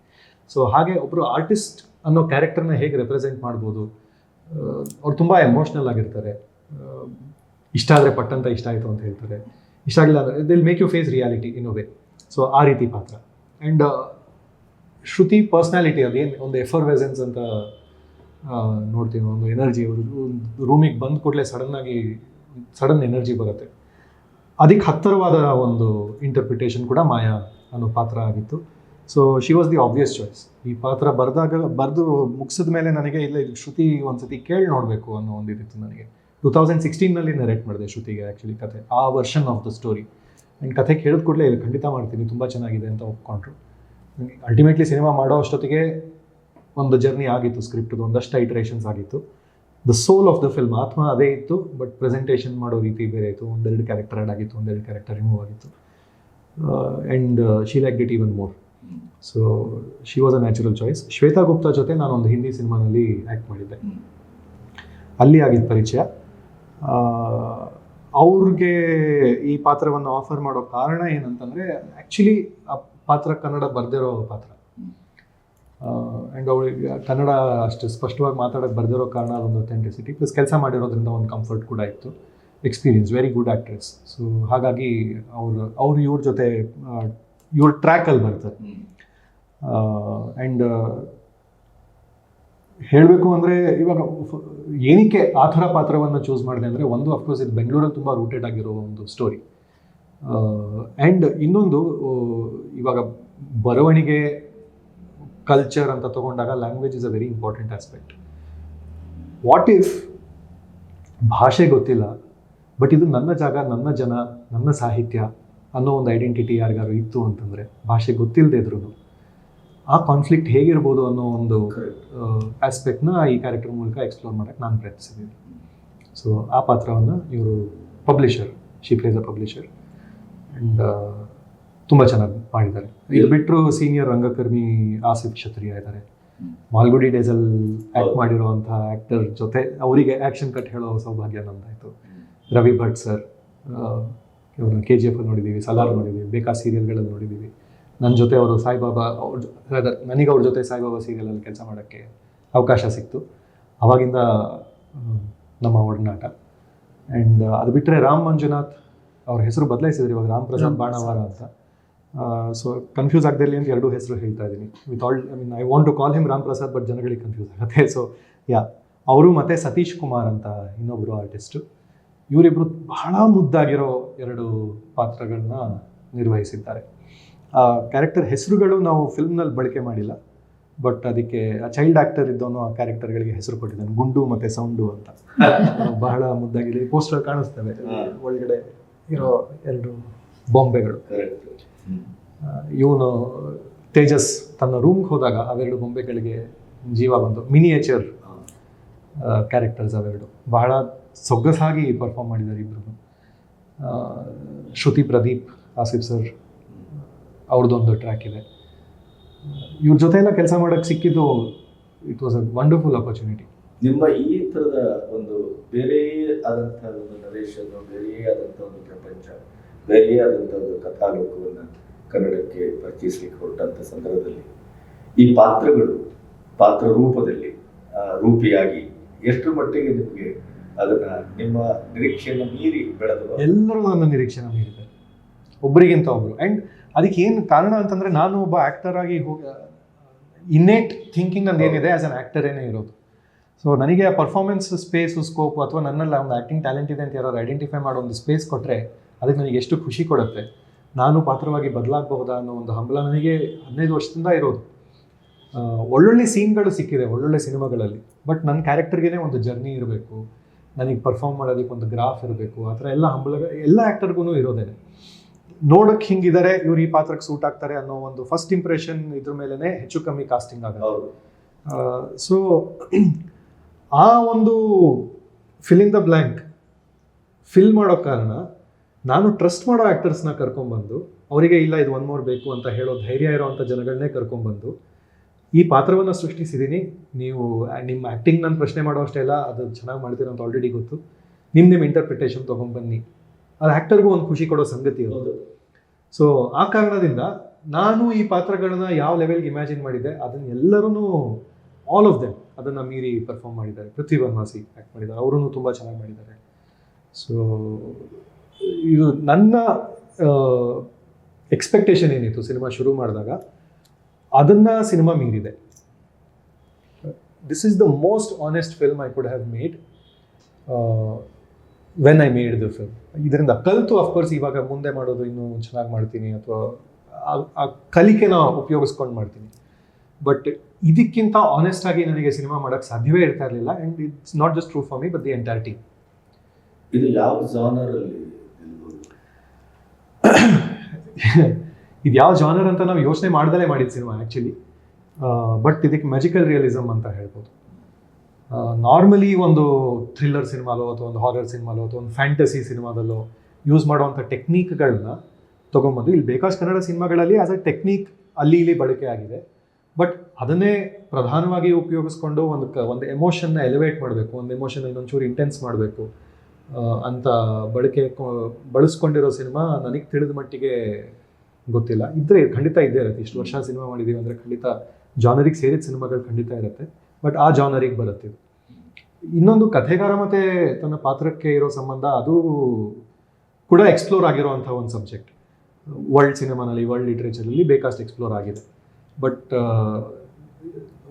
ಸೊ ಹಾಗೆ ಒಬ್ಬರು ಆರ್ಟಿಸ್ಟ್ ಅನ್ನೋ ಕ್ಯಾರೆಕ್ಟರ್ನ ಹೇಗೆ ರೆಪ್ರೆಸೆಂಟ್ ಮಾಡ್ಬೋದು? ಅವ್ರು ತುಂಬ ಎಮೋಷ್ನಲ್ ಆಗಿರ್ತಾರೆ. ಇಷ್ಟ ಆದರೆ ಪಟ್ಟಂತ ಇಷ್ಟ ಆಯಿತು ಅಂತ ಹೇಳ್ತಾರೆ. ಇಷ್ಟ ಆಗಿಲ್ಲ ಅಂದರೆ they'll make you face reality in way so ಆ ರೀತಿ ಪಾತ್ರ. ಆ್ಯಂಡ್ ಶ್ರುತಿ ಪರ್ಸ್ನಾಲಿಟಿ ಅದೇನು ಒಂದು ಎಫರ್ವೆಸೆನ್ಸ್ ಅಂತ ನೋಡ್ತೀವಿ ಒಂದು ಎನರ್ಜಿ ರೂಮಿಗೆ ಬಂದ ಕೂಡಲೇ ಸಡನ್ನಾಗಿ ಸಡನ್ ಎನರ್ಜಿ ಬರುತ್ತೆ. ಅದಕ್ಕೆ ಹತ್ತಿರವಾದ ಒಂದು ಇಂಟರ್ಪ್ರಿಟೇಷನ್ ಕೂಡ ಮಾಯಾ ಅನ್ನೋ ಪಾತ್ರ ಆಗಿತ್ತು. So she was the obvious choice ಈ ಪಾತ್ರ ಬರೆದಾಗ, ಬರೆದು ಮುಗಿಸಿದ ಮೇಲೆ ನನಗೆ ಇಲ್ಲ ಇದು ಶ್ರುತಿ ಒಂದ್ಸತಿ ಕೇಳಿ ನೋಡಬೇಕು ಅನ್ನೋ ಒಂದು ಇದಿತ್ತು ನನಗೆ. ಟೂ ತೌಸಂಡ್ ಸಿಕ್ಸ್ಟೀನಲ್ಲಿ ನರೇಟ್ ಮಾಡಿದೆ ಶ್ರುತಿಗೆ ಆ್ಯಕ್ಚುಲಿ ಕತೆ, ಆ version of the story and ಕಥೆ ಕೇಳಿದ ಕೂಡಲೇ ಇದು ಖಂಡಿತ ಮಾಡ್ತೀನಿ, ತುಂಬ ಚೆನ್ನಾಗಿದೆ ಅಂತ ಒಪ್ಕೊಂಡ್ರು. ಅಲ್ಟಿಮೇಟ್ಲಿ ಸಿನಿಮಾ ಮಾಡೋ ಅಷ್ಟೊತ್ತಿಗೆ ಒಂದು ಜರ್ನಿ ಆಗಿತ್ತು ಸ್ಕ್ರಿಪ್ಟ್ದು ಒಂದಷ್ಟು ಐಟ್ರೇಷನ್ಸ್ ಆಗಿತ್ತು. The soul of the film ಆತ್ಮ ಅದೇ ಇತ್ತು ಬಟ್ ಪ್ರೆಸೆಂಟೇಷನ್ ಮಾಡೋ ರೀತಿ ಬೇರೆ ಇತ್ತು. ಒಂದೆರಡು ಕ್ಯಾರೆಕ್ಟರ್ ಆ್ಯಡ್ ಆಗಿತ್ತು, ಒಂದೆರಡು ಕ್ಯಾರೆಕ್ಟರ್ ರಿಮೂವ್ ಆಗಿತ್ತು. And she like get even more so she was a natural choice Shweta Gupta ಜೊತೆ ನಾನು ಒಂದು ಹಿಂದಿ ಸಿನಿಮಾನಲ್ಲಿ ಆ್ಯಕ್ಟ್ ಮಾಡಿದ್ದೆ. ಅಲ್ಲಿ ಆಗಿದ್ದ ಪರಿಚಯ. ಅವ್ರಿಗೆ ಈ ಪಾತ್ರವನ್ನು ಆಫರ್ ಮಾಡೋ ಕಾರಣ ಏನಂತಂದರೆ ಆ್ಯಕ್ಚುಲಿ ಆ ಪಾತ್ರ ಕನ್ನಡ ಬರ್ದಿರೋ ಪಾತ್ರ. ಆ್ಯಂಡ್ ಅವಳಿಗೆ ಕನ್ನಡ ಅಷ್ಟು ಸ್ಪಷ್ಟವಾಗಿ ಮಾತಾಡೋಕ್ಕೆ ಬರೆದಿರೋ ಕಾರಣ ಅದೊಂದು ಅಥೆಂಟಿಸಿಟಿ ಪ್ಲಸ್ ಕೆಲಸ ಮಾಡಿರೋದ್ರಿಂದ ಒಂದು ಕಂಫರ್ಟ್ ಕೂಡ ಇತ್ತು. Experience very good actress so ಹಾಗಾಗಿ ಅವರು ಅವರು ಇವ್ರ ಜೊತೆ ಇವ್ರ ಟ್ರ್ಯಾಕಲ್ಲಿ ಬರ್ತಾರೆ ಆ್ಯಂಡ್ ಹೇಳಬೇಕು ಅಂದರೆ ಇವಾಗ ಏನಕ್ಕೆ ಆ ಥರ ಪಾತ್ರವನ್ನು ಚೂಸ್ ಮಾಡಿದೆ ಅಂದರೆ ಒಂದು ಅಫ್ಕೋರ್ಸ್ ಇದು ಬೆಂಗಳೂರಲ್ಲಿ ತುಂಬ ರೂಟೆಡ್ ಆಗಿರೋ ಒಂದು ಸ್ಟೋರಿ ಆ್ಯಂಡ್ ಇನ್ನೊಂದು ಇವಾಗ ಬರವಣಿಗೆ ಕಲ್ಚರ್ ಅಂತ ತಗೊಂಡಾಗ language is a very important aspect what if ಭಾಷೆ ಗೊತ್ತಿಲ್ಲ ಬಟ್ ಇದು ನನ್ನ ಜಾಗ ನನ್ನ ಜನ ನನ್ನ ಸಾಹಿತ್ಯ ಅನ್ನೋ ಒಂದು ಐಡೆಂಟಿಟಿ ಯಾರಿಗಾರು ಇತ್ತು ಅಂತಂದರೆ ಭಾಷೆ ಗೊತ್ತಿಲ್ಲದೆ ಇದ್ರೂ ಆ ಕಾನ್ಫ್ಲಿಕ್ಟ್ ಹೇಗಿರ್ಬೋದು ಅನ್ನೋ ಒಂದು ಆಸ್ಪೆಕ್ಟ್ನ ಈ ಕ್ಯಾರೆಕ್ಟರ್ ಮೂಲಕ ಎಕ್ಸ್ಪ್ಲೋರ್ ಮಾಡೋಕ್ಕೆ ನಾನು ಪ್ರಯತ್ನಿಸಿದ್ದೀನಿ. ಸೊ ಆ ಪಾತ್ರವನ್ನು ಇವರು publisher she plays a publisher and ತುಂಬ ಚೆನ್ನಾಗಿ ಮಾಡಿದ್ದಾರೆ. ಇದು ಬಿಟ್ಟರು ಸೀನಿಯರ್ ರಂಗಕರ್ಮಿ ಆಸಿಫ್ ಕ್ಷತ್ರಿಯ ಇದ್ದಾರೆ ಮಾಲ್ಗುಡಿ ಡೇಸಲ್ಲಿ ಆ್ಯಕ್ಟ್. ಮಾಡಿರುವಂಥ ಆ್ಯಕ್ಟರ್ ಜೊತೆ ಅವರಿಗೆ ಆ್ಯಕ್ಷನ್ ಕಟ್ ಹೇಳೋ ಸೌಭಾಗ್ಯ ನಂದಾಯಿತು. ರವಿ ಭಟ್ ಸರ್ ಇವ್ರನ್ನ ಕೆ ಜಿ ಎಫ್ ನೋಡಿದ್ದೀವಿ ಸಲಾರ್ ನೋಡಿದ್ದೀವಿ ಬೇಕಾ ಸೀರಿಯಲ್ಗಳಲ್ಲಿ ನೋಡಿದ್ದೀವಿ ನನ್ನ ಜೊತೆ ಅವರು ಸಾಯಿಬಾಬಾ ಅವ್ರ ರಾದರ್ ನನಗೆ ಅವ್ರ ಜೊತೆ ಸಾಯಿಬಾಬಾ ಸೀರಿಯಲಲ್ಲಿ ಕೆಲಸ ಮಾಡೋಕ್ಕೆ ಅವಕಾಶ ಸಿಕ್ತು. ಅವಾಗಿಂದ ನಮ್ಮ ಒಡನಾಟ. ಆ್ಯಂಡ್ ಅದು ಬಿಟ್ಟರೆ ರಾಮ್ ಮಂಜುನಾಥ್ ಅವ್ರ ಹೆಸರು ಬದಲಾಯಿಸಿದ್ರು ಇವಾಗ ರಾಮ್ ಪ್ರಸಾದ್. ಬಾಣವಾರ ಅಂತ. ಸೊ ಕನ್ಫ್ಯೂಸ್ ಆಗದೆ ಇರಲಿ ಅಂತ ಎರಡು ಹೆಸರು ಹೇಳ್ತಾ ಇದ್ದೀನಿ with all I mean I want to call him Ram Prasad but ಜನಗಳಿಗೆ ಕನ್ಫ್ಯೂಸ್ ಆಗುತ್ತೆ. ಸೊ ಯಾ ಅವರು ಮತ್ತು ಸತೀಶ್ ಕುಮಾರ್ ಅಂತ ಇನ್ನೊಬ್ಬರು ಆರ್ಟಿಸ್ಟು ಇವರಿಬ್ಬರು ಬಹಳ ಮುದ್ದಾಗಿರೋ ಎರಡು ಪಾತ್ರಗಳನ್ನ ನಿರ್ವಹಿಸಿದ್ದಾರೆ. ಆ ಕ್ಯಾರೆಕ್ಟರ್ ಹೆಸರುಗಳು ನಾವು ಫಿಲ್ಮ್ನಲ್ಲಿ ಬಳಕೆ ಮಾಡಿಲ್ಲ ಬಟ್ ಅದಕ್ಕೆ ಆ ಚೈಲ್ಡ್ ಆಕ್ಟರ್ ಇದ್ದವನು ಆ ಕ್ಯಾರೆಕ್ಟರ್ಗಳಿಗೆ ಹೆಸರು ಕೊಟ್ಟಿದ್ದಾನೆ ಗುಂಡು ಮತ್ತು ಸೌಂಡು ಅಂತ. ಬಹಳ ಮುದ್ದಾಗಿದೆ ಪೋಸ್ಟರ್ ಕಾಣಿಸ್ತವೆ. ಒಳಗಡೆ ಇರೋ ಎರಡು ಬೊಂಬೆಗಳು. ಇವನು ತೇಜಸ್ ತನ್ನ ರೂಮ್ಗೆ ಹೋದಾಗ ಅವೆರಡು ಬೊಂಬೆಗಳಿಗೆ ಜೀವ ಬಂತು. ಮಿನಿಯೇಚರ್ ಕ್ಯಾರೆಕ್ಟರ್ಸ್ ಅವೆರಡು. ಬಹಳ ಸೊಗಸಾಗಿ ಪರ್ಫಾರ್ಮ್ ಮಾಡಿದ್ದಾರೆ ಇಬ್ಬರು ಶ್ರುತಿ ಪ್ರದೀಪ್ ಆಸಿಫ್ ಸರ್, ಅವ್ರದ್ದೊಂದು ಟ್ರ್ಯಾಕ್ ಇದೆ. ಇವ್ರ ಜೊತೆ ಎಲ್ಲ ಕೆಲಸ ಮಾಡೋಕ್ಕೆ ಸಿಕ್ಕಿದ್ದು it was a wonderful opportunity ನಿಮ್ಮ ಈ ಥರದ ಒಂದು ಬೇರೆ ಆದಂಥ ಒಂದು ನರೇಶನ್ ಬೇರೆಯೇ ಆದಂಥ ಒಂದು ಪ್ರಪಂಚ ಬೇರೆಯೇ ಆದಂಥ ಒಂದು ಕಥಾಲೋಕವನ್ನು ಕನ್ನಡಕ್ಕೆ ಪರಿಚಯಿಸಲಿಕ್ಕೆ ಹೊರಟಂಥ ಸಂದರ್ಭದಲ್ಲಿ ಈ ಪಾತ್ರಗಳು ಪಾತ್ರ ರೂಪದಲ್ಲಿ ರೂಪಿಯಾಗಿ ಎಷ್ಟು ಮಟ್ಟಿಗೆ ನಿಮಗೆ ಅದನ್ನ ನಿಮ್ಮ ನಿರೀಕ್ಷೆಯನ್ನು ಮೀರಿ ಬೆಳೆದು ಎಲ್ಲರೂ ನನ್ನ ನಿರೀಕ್ಷೆನ ಮೀರಿದ್ದಾರೆ. ಒಬ್ಬರಿಗಿಂತ ಒಬ್ಬರು ಆ್ಯಂಡ್ ಅದಕ್ಕೆ ಏನು ಕಾರಣ ಅಂತಂದ್ರೆ ನಾನು ಒಬ್ಬ ಆ್ಯಕ್ಟರ್ ಆಗಿ ಹೋಗಿ ಇನ್ನೇಟ್ ಥಿಂಕಿಂಗ್ ಅಂತ ಏನಿದೆ ಆಸ್ ಅನ್ ಆ್ಯಕ್ಟರೇನೇ ಇರೋದು. ಸೊ ನನಗೆ ಆ ಪರ್ಫಾರ್ಮೆನ್ಸ್ ಸ್ಪೇಸು ಸ್ಕೋಪ್ ಅಥವಾ ನನ್ನಲ್ಲಿ ಒಂದು ಆ್ಯಕ್ಟಿಂಗ್ ಟ್ಯಾಲೆಂಟ್ ಇದೆ ಅಂತ ಯಾರಾದ್ರು ಐಡೆಂಟಿಫೈ ಮಾಡೋ ಒಂದು ಸ್ಪೇಸ್ ಕೊಟ್ಟರೆ ಅದಕ್ಕೆ ನನಗೆ ಎಷ್ಟು ಖುಷಿ ಕೊಡುತ್ತೆ? ನಾನು ಪಾತ್ರವಾಗಿ ಬದಲಾಗಬಹುದಾ ಅನ್ನೋ ಒಂದು ಹಂಬಲ ನನಗೆ ಹದಿನೈದು ವರ್ಷದಿಂದ ಇರೋದು. ಒಳ್ಳೊಳ್ಳೆ ಸೀನ್ಗಳು ಸಿಕ್ಕಿದೆ, ಒಳ್ಳೊಳ್ಳೆ ಸಿನಿಮಾಗಳಲ್ಲಿ. ಬಟ್ ನನ್ನ ಕ್ಯಾರೆಕ್ಟರ್ಗೆ ಒಂದು ಜರ್ನಿ ಇರಬೇಕು. ನನಗೆ ಪರ್ಫಾರ್ಮ್ ಮಾಡೋದಕ್ಕೆ ಒಂದು ಗ್ರಾಫ್ ಇರಬೇಕು ಆ ಥರ ಎಲ್ಲ ಹಂಬಲ ಎಲ್ಲ ಆ್ಯಕ್ಟರ್ಗೂ ಇರೋದೇನೆ. ನೋಡೋಕ್ಕೆ ಹಿಂಗಿದ್ದಾರೆ ಇವ್ರು ಈ ಪಾತ್ರಕ್ಕೆ ಸೂಟ್ ಆಗ್ತಾರೆ ಅನ್ನೋ ಒಂದು ಫಸ್ಟ್ ಇಂಪ್ರೆಷನ್ ಇದ್ರ ಮೇಲೇ ಹೆಚ್ಚು ಕಮ್ಮಿ ಕಾಸ್ಟಿಂಗ್ ಆಗುತ್ತೆ. ಸೊ ಆ ಒಂದು fill in the blank fill ಮಾಡೋ ಕಾರಣ ನಾನು ಟ್ರಸ್ಟ್ ಮಾಡೋ ಆ್ಯಕ್ಟರ್ಸ್ನ ಕರ್ಕೊಂಬಂದು ಅವರಿಗೆ ಇಲ್ಲ ಇದು ಒನ್ ಮೋರ್ ಬೇಕು ಅಂತ ಹೇಳೋ ಧೈರ್ಯ ಇರೋವಂಥ ಜನಗಳನ್ನೇ ಕರ್ಕೊಂಬಂದು ಈ ಪಾತ್ರವನ್ನು ಸೃಷ್ಟಿಸಿದ್ದೀನಿ ನೀವು ನಿಮ್ಮ ಆ್ಯಕ್ಟಿಂಗ್ ನಾನು ಪ್ರಶ್ನೆ ಮಾಡೋ ಅಷ್ಟೇ ಇಲ್ಲ ಅದು ಚೆನ್ನಾಗಿ ಮಾಡ್ತೀರ ಅಂತ ಆಲ್ರೆಡಿ ಗೊತ್ತು. ನಿಮ್ಮ ನಿಮ್ಮ ಇಂಟರ್ಪ್ರಿಟೇಷನ್ ತೊಗೊಂಬನ್ನಿ. ಅದು ಆ್ಯಕ್ಟರ್ಗೂ ಒಂದು ಖುಷಿ ಕೊಡೋ ಸಂಗತಿ ಇರೋದು ಸೊ ಆ ಕಾರಣದಿಂದ ನಾನು ಈ ಪಾತ್ರಗಳನ್ನ ಯಾವ ಲೆವೆಲ್ಗೆ ಇಮ್ಯಾಜಿನ್ ಮಾಡಿದ್ದೆ ಅದನ್ನ ಎಲ್ಲರೂ ಆಲ್ ಆಫ್ ದೆಮ್ ಅದನ್ನು ಮೀರಿ ಪರ್ಫಾರ್ಮ್ ಮಾಡಿದ್ದಾರೆ. ಪೃಥ್ವಿ ಬನ್ವಾಸಿ ಆ್ಯಕ್ಟ್ ಮಾಡಿದ್ದಾರೆ. ಅವರೂ ತುಂಬ ಚೆನ್ನಾಗಿ ಮಾಡಿದ್ದಾರೆ. ಸೊ ಇದು ನನ್ನ ಎಕ್ಸ್ಪೆಕ್ಟೇಷನ್ ಏನಿತ್ತು ಸಿನಿಮಾ ಶುರು ಮಾಡಿದಾಗ ಅದನ್ನು ಸಿನಿಮಾ ಮೀರಿದೆ. This is the most honest film I could have made when I made the film ಇದರಿಂದ ಕಲಿತು ಅಫ್ಕೋರ್ಸ್ ಇವಾಗ ಮುಂದೆ ಮಾಡೋದು ಇನ್ನೂ ಚೆನ್ನಾಗಿ ಮಾಡ್ತೀನಿ ಅಥವಾ ಆ ಕಲಿಕೆನ ಉಪಯೋಗಿಸ್ಕೊಂಡು ಮಾಡ್ತೀನಿ. ಬಟ್ ಇದಕ್ಕಿಂತ ಆನೆಸ್ಟ್ ಆಗಿ ನನಗೆ ಸಿನಿಮಾ ಮಾಡೋಕ್ಕೆ ಸಾಧ್ಯವೇ ಇರ್ತಾ ಇರಲಿಲ್ಲ and it's not just true for me but the entire team ಇದು ಯಾವ ಜಾನರಲ್ಲಿ ಇದು ಯಾವ ಜಾನರ್ ಅಂತ ನಾವು ಯೋಚನೆ ಮಾಡ್ದಲೇ ಮಾಡಿದ ಸಿನಿಮಾ ಆ್ಯಕ್ಚುಲಿ ಬಟ್ ಇದಕ್ಕೆ ಮ್ಯಾಜಿಕಲ್ ರಿಯಲಿಸಮ್ ಅಂತ ಹೇಳ್ಬೋದು. ನಾರ್ಮಲಿ ಒಂದು ಥ್ರಿಲ್ಲರ್ ಸಿನಿಮಾಲೋ ಅಥವಾ ಒಂದು ಹಾರರ್ ಸಿನಿಮಾಲೋ ಅಥವಾ ಒಂದು ಫ್ಯಾಂಟಸಿ ಸಿನಿಮಾದಲ್ಲೋ ಯೂಸ್ ಮಾಡುವಂಥ ಟೆಕ್ನಿಕ್ಗಳನ್ನ ತೊಗೊಂಬಂದು ಇಲ್ಲಿ ಬೇಕಾಸ್ ಕನ್ನಡ ಸಿನಿಮಾಗಳಲ್ಲಿ ಆಸ್ ಅ ಟೆಕ್ನಿಕ್ ಅಲ್ಲಿ ಇಲ್ಲಿ ಬಳಕೆ ಆಗಿದೆ. ಬಟ್ ಅದನ್ನೇ ಪ್ರಧಾನವಾಗಿ ಉಪಯೋಗಿಸ್ಕೊಂಡು ಒಂದು ಕ, ಒಂದು ಎಮೋಷನ್ನ ಎಲಿವೇಟ್ ಮಾಡಬೇಕು, ಒಂದು ಎಮೋಷನ್ ಇನ್ನೊಂಚೂರು ಇಂಟೆನ್ಸ್ ಮಾಡಬೇಕು ಅಂತ ಬಳಕೆ ಬಳಸ್ಕೊಂಡಿರೋ ಸಿನಿಮಾ ನನಗೆ ತಿಳಿದ ಮಟ್ಟಿಗೆ ಗೊತ್ತಿಲ್ಲ. ಇದ್ರೆ ಖಂಡಿತ ಇದ್ದೇ ಇರುತ್ತೆ. ಇಷ್ಟು ವರ್ಷ ಸಿನಿಮಾ ಮಾಡಿದೀವಿ ಅಂದರೆ ಖಂಡಿತ ಜಾನರಿಗೆ ಸೇರಿದ ಸಿನಿಮಾಗಳು ಖಂಡಿತ ಇರುತ್ತೆ. ಬಟ್ ಆ ಜಾನರಿಗೆ ಬರುತ್ತೆ ಇನ್ನೊಂದು ಕಥೆಗಾರ ಮತ್ತು ತನ್ನ ಪಾತ್ರಕ್ಕೆ ಇರೋ ಸಂಬಂಧ ಅದು ಕೂಡ ಎಕ್ಸ್ಪ್ಲೋರ್ ಆಗಿರುವಂಥ ಒಂದು ಸಬ್ಜೆಕ್ಟ್ ವರ್ಲ್ಡ್ ಸಿನಿಮಾನಲ್ಲಿ ವರ್ಲ್ಡ್ ಲಿಟ್ರೇಚರಲ್ಲಿ ಬೇಕಷ್ಟು ಎಕ್ಸ್ಪ್ಲೋರ್ ಆಗಿದೆ. ಬಟ್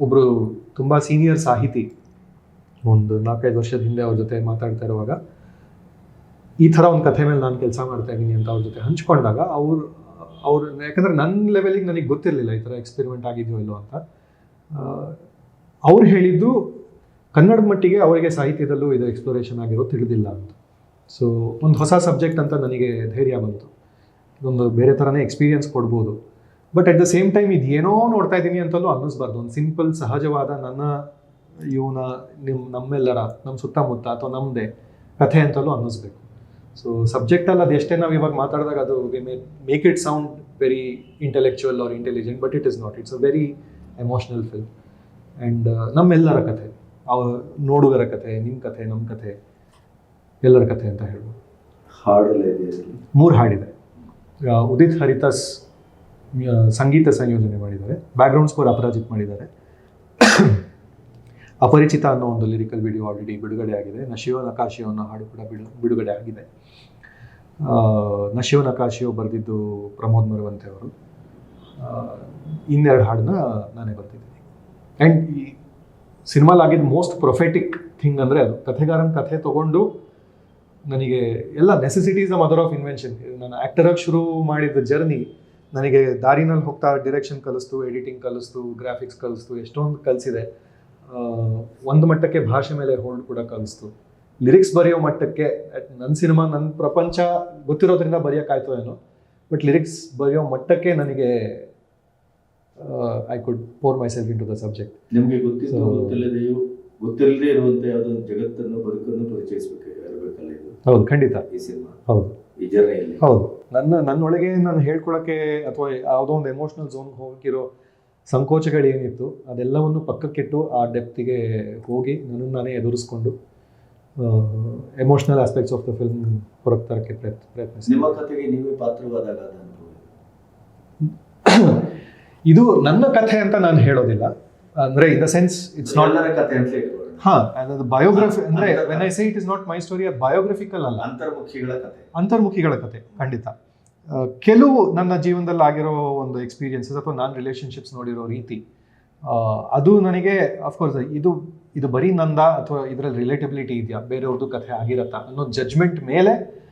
ಒಬ್ಬರು ತುಂಬ ಸೀನಿಯರ್ ಸಾಹಿತಿ ಒಂದು ನಾಲ್ಕೈದು ವರ್ಷದ ಹಿಂದೆ ಅವ್ರ ಜೊತೆ ಮಾತಾಡ್ತಾ ಇರುವಾಗ ಈ ಥರ ಒಂದು ಕಥೆ ಮೇಲೆ ನಾನು ಕೆಲಸ ಮಾಡ್ತಾ ಇದ್ದೀನಿ ಅಂತ ಅವ್ರ ಜೊತೆ ಹಂಚ್ಕೊಂಡಾಗ ಅವ್ರು ಅವ್ರು, ಯಾಕಂದರೆ ನನ್ನ ಲೆವೆಲಿಗೆ ನನಗೆ ಗೊತ್ತಿರಲಿಲ್ಲ ಈ ಥರ ಎಕ್ಸ್ಪೆರಿಮೆಂಟ್ ಆಗಿದೆಯೋ ಇಲ್ಲೋ ಅಂತ. ಅವ್ರು ಹೇಳಿದ್ದು ಕನ್ನಡ ಮಟ್ಟಿಗೆ ಅವರಿಗೆ ಸಾಹಿತ್ಯದಲ್ಲೂ ಇದು ಎಕ್ಸ್ಪ್ಲೋರೇಷನ್ ಆಗಿರೋ ತಿಳಿದಿಲ್ಲ ಅಂತ. ಸೊ ಒಂದು ಹೊಸ ಸಬ್ಜೆಕ್ಟ್ ಅಂತ ನನಗೆ ಧೈರ್ಯ ಬಂತು. ಇದೊಂದು ಬೇರೆ ಥರನೇ ಎಕ್ಸ್ಪೀರಿಯನ್ಸ್ ಕೊಡ್ಬೋದು. But at the same time ಇದು ಏನೋ ನೋಡ್ತಾ ಇದ್ದೀನಿ ಅಂತಲೂ ಅನ್ನಿಸ್ಬಾರ್ದು. ಒಂದು ಸಿಂಪಲ್ ಸಹಜವಾದ ನನ್ನ ಇವನ ನಿಮ್ಮ ನಮ್ಮೆಲ್ಲರ ನಮ್ಮ ಸುತ್ತಮುತ್ತ ಅಥವಾ ನಮ್ಮದೇ ಕಥೆ ಅಂತಲೂ ಅನ್ನಿಸ್ಬೇಕು. ಸೊ ಸಬ್ಜೆಕ್ಟಲ್ಲಿ ಅದು ಎಷ್ಟೇ ನಾವು ಇವಾಗ ಮಾತಾಡಿದಾಗ ಅದು we may make it sound very intellectual or intelligent but it is not it's a very emotional film and ನಮ್ಮೆಲ್ಲರ ಕಥೆ ಅವ ನೋಡುಗರ ಕಥೆ ನಿಮ್ಮ ಕಥೆ ನಮ್ಮ ಕಥೆ ಎಲ್ಲರ ಕಥೆ ಅಂತ ಹೇಳ್ಬೋದು. ಹಾಡಲ್ಲ ಇದೆ ಮೂರು ಹಾಡಿದೆ. ಉದಿತ್ ಹರಿತಾಸ್ ಸಂಗೀತ ಸಂಯೋಜನೆ ಮಾಡಿದ್ದಾರೆ. ಬ್ಯಾಕ್ಗ್ರೌಂಡ್ ಸ್ಕೋರ್ ಅಪರಾಜಿತ್ ಮಾಡಿದ್ದಾರೆ. ಅಪರಿಚಿತ ಅನ್ನೋ ಒಂದು ಲಿರಿಕಲ್ ವಿಡಿಯೋ ಆಲ್ರೆಡಿ ಬಿಡುಗಡೆ ಆಗಿದೆ. ನಶಿವ ನಕಾಶಿಯೋ ಅನ್ನೋ ಹಾಡು ಕೂಡ ಬಿಡು, ಬಿಡುಗಡೆ ಆಗಿದೆ. ನಶಿವ ನಕಾಶಿಯೋ ಬರೆದಿದ್ದು ಪ್ರಮೋದ್ ಮರವಂತೆ ಅವರು. ಇನ್ನೆರಡು ಹಾಡನ್ನ ನಾನೇ ಬರ್ತಿದ್ದೀನಿ ಆ್ಯಂಡ್ ಈ ಸಿನಿಮಾಲ್ ಆಗಿದ್ದು ಮೋಸ್ಟ್ ಪ್ರೊಫೆಟಿಕ್ ಥಿಂಗ್ ಅಂದರೆ ಅದು. ಕಥೆಗಾರನ ಕಥೆ ತಗೊಂಡು ನನಗೆ ಎಲ್ಲ necessities a mother of invention ನಾನು ಆ್ಯಕ್ಟರಾಗಿ ಶುರು ಮಾಡಿದ ಜರ್ನಿ ನನಗೆ ದಾರಿನಲ್ಲಿ ಹೋಗ್ತಾ ಡಿರೆಕ್ಷನ್ ಕಲಿಸ್ತು ಎಡಿಟಿಂಗ್ ಕಲಿಸ್ತು ಗ್ರಾಫಿಕ್ಸ್ ಕಲಿಸ್ತು, ಎಷ್ಟೊಂದು ಕಲಿಸಿದೆ. ಒಂದು ಮಟ್ಟಕ್ಕೆ ಭಾಷೆ ಮೇಲೆ ಹೋಲ್ಡ್ ಕೂಡ ಕಲಿಸ್ತು. ಲಿರಿಕ್ಸ್ ಬರೆಯೋ ಮಟ್ಟಕ್ಕೆ ನನ್ನ ಸಿನಿಮಾ ನನ್ನ ಪ್ರಪಂಚ ಗೊತ್ತಿರೋದ್ರಿಂದ ಬರೆಯೋಕ್ಕಾಯ್ತು ಏನೋ ಬಟ್ ಲಿರಿಕ್ಸ್ ಬರೆಯೋ ಮಟ್ಟಕ್ಕೆ ನನಗೆ I could pour myself into the subject ನಿಮಗೆ ಗೊತ್ತಿದ್ದು ಗೊತ್ತಿಲ್ಲದೆಯೂ ಗೊತ್ತಿಲ್ಲದೆ ಇರುವಂತೆ ಯಾವುದೊಂದು ಜಗತ್ತನ್ನು ಬದುಕನ್ನು ಪರಿಚಯಿಸಬೇಕು ಇದು? ಹೌದು ಖಂಡಿತ. ಈ ಸಿನಿಮಾ? ಹೌದು. ಈ ಜರ್ನಿಯಲ್ಲಿ ಹೌದು. ನನ್ನ ನನ್ನೊಳಗೆ ನಾನು ಹೇಳ್ಕೊಳಕ್ಕೆ ಅಥವಾ ಯಾವುದೋ ಒಂದು ಎಮೋಷನಲ್ ಝೋನ್ಗೆ ಹೋಗಿರೋ ಸಂಕೋಚಗಳೇನಿತ್ತು ಅದೆಲ್ಲವನ್ನು ಪಕ್ಕಕ್ಕಿಟ್ಟು ಆ ಡೆಪ್ತಿಗೆ ಹೋಗಿ ನನ್ನನ್ನು ನಾನೇ ಎದುರಿಸ್ಕೊಂಡು emotional aspects of the film ಹೊರಗೆ ತರಕ್ಕೆ ಪ್ರಯತ್ನ ಪ್ರಯತ್ನಿಸಿ ಇದು ನನ್ನ ಕಥೆ ಅಂತ ನಾನು ಹೇಳೋದಿಲ್ಲ. ಅಂದ್ರೆ in the sense it's not ಕಥೆ ಅಂತ ಹಾಂ ಹಾ ಅದು ಬಯೋಗ್ರಫಿ ಅಂದ್ರೆ when I say it is not my story biographical ಅಲ್ಲ. ಅಂತರ್ಮುಖಿಗಳ ಕಥೆ. ಅಂತರ್ಮುಖಿಗಳ ಕಥೆ ಖಂಡಿತ. ಕೆಲವು ನನ್ನ ಜೀವನದಲ್ಲಿ ಆಗಿರೋ ಒಂದು ಎಕ್ಸ್ಪೀರಿಯನ್ಸಸ್ ಅಥವಾ ನಾನು ರಿಲೇಷನ್ಶಿಪ್ಸ್ ನೋಡಿರೋ ರೀತಿ ಅದು ನನಗೆ ಅಫ್ಕೋರ್ಸ್ ಇದು ಇದು ಬರೀ ನಂದ ಅಥವಾ ಇದರಲ್ಲಿ ರಿಲೇಟಬಿಲಿಟಿ ಇದೆಯಾ? ಬೇರೆಯವ್ರದ್ದು ಕಥೆ ಆಗಿರತ್ತಾ? ಅನ್ನೋ ಜಜ್ಮೆಂಟ್ ಮೇಲೆ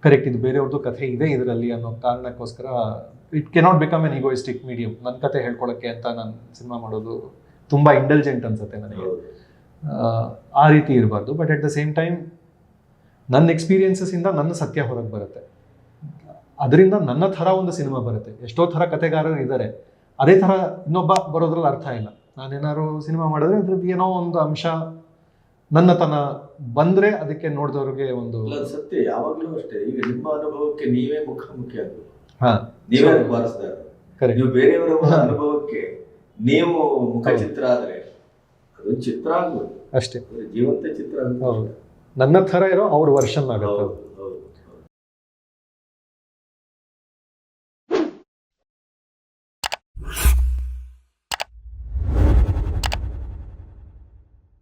ಕರೆಕ್ಟ್ ಇದು ಬೇರೆಯವ್ರದ್ದು ಕಥೆ ಇದೆ ಇದರಲ್ಲಿ ಅನ್ನೋ ಕಾರಣಕ್ಕೋಸ್ಕರ it cannot become an egoistic medium ನನ್ನ ಕಥೆ ಹೇಳ್ಕೊಳಕ್ಕೆ ಅಂತ ನಾನು ಸಿನಿಮಾ ಮಾಡೋದು ತುಂಬ ಇಂಟೆಲಿಜೆಂಟ್ ಅನ್ಸುತ್ತೆ ನನಗೆ. ಆ, ಆ ರೀತಿ ಇರಬಾರ್ದು. But at the same time ನನ್ನ ಎಕ್ಸ್ಪೀರಿಯನ್ಸಸ್ಸಿಂದ ನನ್ನ ಸತ್ಯ ಹೊರಗೆ ಬರುತ್ತೆ. ಅದರಿಂದ ನನ್ನ ಥರ ಒಂದು ಸಿನಿಮಾ ಬರುತ್ತೆ. ಎಷ್ಟೋ ಥರ ಕತೆಗಾರರು ಇದ್ದಾರೆ. ಅದೇ ಥರ ಇನ್ನೊಬ್ಬ ಬರೋದ್ರಲ್ಲಿ ಅರ್ಥ ಇಲ್ಲ. ನಾನೇನಾದ್ರು ಸಿನಿಮಾ ಮಾಡಿದ್ರೆ ಅದ್ರದ್ದು ಏನೋ ಒಂದು ಅಂಶ ನನ್ನತನ ಬಂದ್ರೆ ಅದಕ್ಕೆ ನೋಡಿದವ್ರಿಗೆ ಒಂದು ಸತ್ಯ. ಯಾವಾಗಲೂ ಅಷ್ಟೇ. ಈಗ ನಿಮ್ಮ ಅನುಭವಕ್ಕೆ ನೀವೇ ಮುಖಾಮುಖಿ ಆಗಬೇಕು. ಹಾ. ನೀವೇ ಕರೆಕ್ಟ್ ನೀವು ಬೇರೆಯವರ ಅನುಭವಕ್ಕೆ ನೀವು ಮುಖಚಿತ್ರ ಆದ್ರೆ ಅದು ಚಿತ್ರ ಆಗ್ಬೋದು. ಅಷ್ಟೇ. ಜೀವಂತ ಚಿತ್ರ. ನನ್ನ ಥರ ಇರೋ ಅವ್ರ ವರ್ಷನ್ ಆಗುತ್ತೆ.